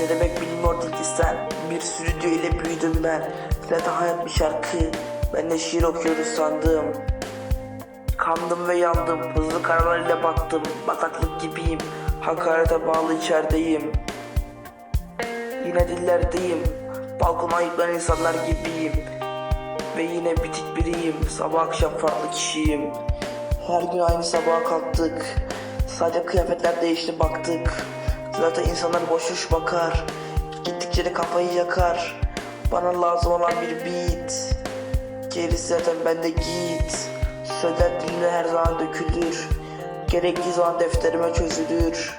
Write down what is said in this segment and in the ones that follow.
Ne demek bilmiyordun ki sen? Bir stüdyo ile büyüdüm ben. Zaten hayat bir şarkı. Ben de şiir okuyoruz sandım. Kandım ve yandım. Hızlı kararlar ile battım Bataklık gibiyim. Hakarete bağlı içerideyim. Yine dillerdeyim. Balkona ayıplayan insanlar gibiyim. Ve yine bitik biriyim. Sabah akşam farklı kişiyim. Her gün aynı sabaha kalktık. Sadece kıyafetler değişti baktık Zaten insanlar boş boş bakar Gittikçe de kafayı yakar. Bana lazım olan bir beat. Gerisi zaten bende git. Sözler diline her zaman dökülür. Gerektiği zaman defterime çözülür.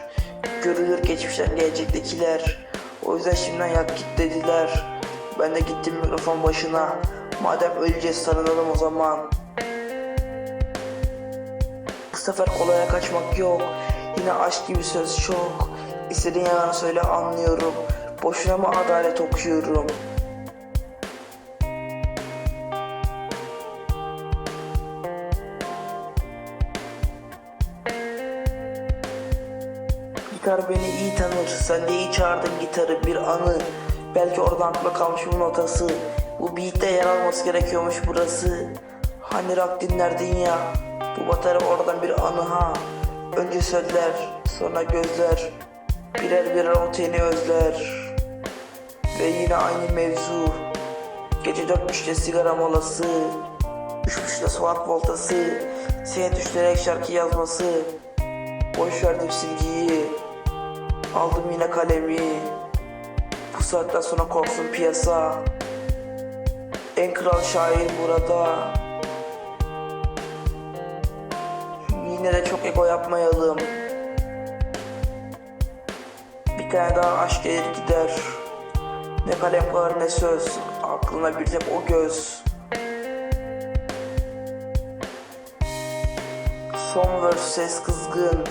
Görülür geçmişten gelecektekiler. O yüzden şimdiden yak git dediler. Ben de gittim mikrofon başına. Madem öleceğiz sarılalım o zaman. Bu sefer kolaya kaçmak yok. Yine aşk gibi söz çok İstediğin yalanı söyle anlıyorum. Boşuna mı adalet okuyorum? Gitar beni iyi tanır. Sen de iyi çağırdın gitarı bir anı. Belki oradan akla kalmış bu notası Bu beatte yer alması gerekiyormuş burası. Hani rock dinlerdin ya? Bu batarya oradan bir anı ha. Önce sözler sonra gözler Birer birer o teni özler. Ve yine aynı mevzu. Gece dört buçukta sigara molası. Üç buçukta Suat voltası. Seni düşürerek şarkı yazması. Boş verdim silgiyi. Aldım yine kalemi. Bu saatten sonra korksun piyasa. En kral şair burada. Yine de çok ego yapmayalım Bir tane daha aşk gelir gider. Ne kalem var ne söz. Aklına bir tek o göz. Son verse ses kızgın.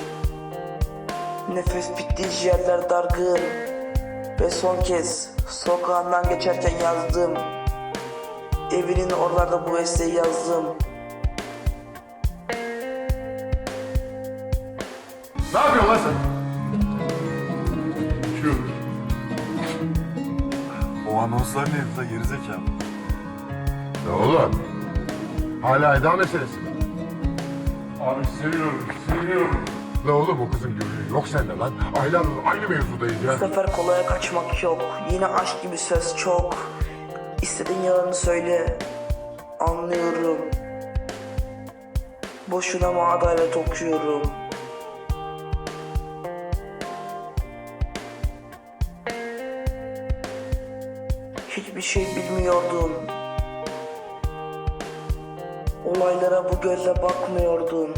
Nefes bitti ciğerler dargın. Ve son kez sokağından geçerken yazdım. Evinin oralarda bu besteyi yazdım. Ne yapıyorsun lan sen? Anonslar neydi la gerizekalı? Ne oğlum? Hala Eda meselesi mi? Abi seviyorum, seviyorum. La oğlum o kızın gönlü yok sende lan. Aylardır aynı mevzudayız ya. Bu sefer kolaya kaçmak yok Yine aşk gibi söz çok İstediğin yalanı söyle Anlıyorum Boşuna mı adalet okuyorum Hiçbir şey bilmiyordun Olaylara bu gözle bakmıyordun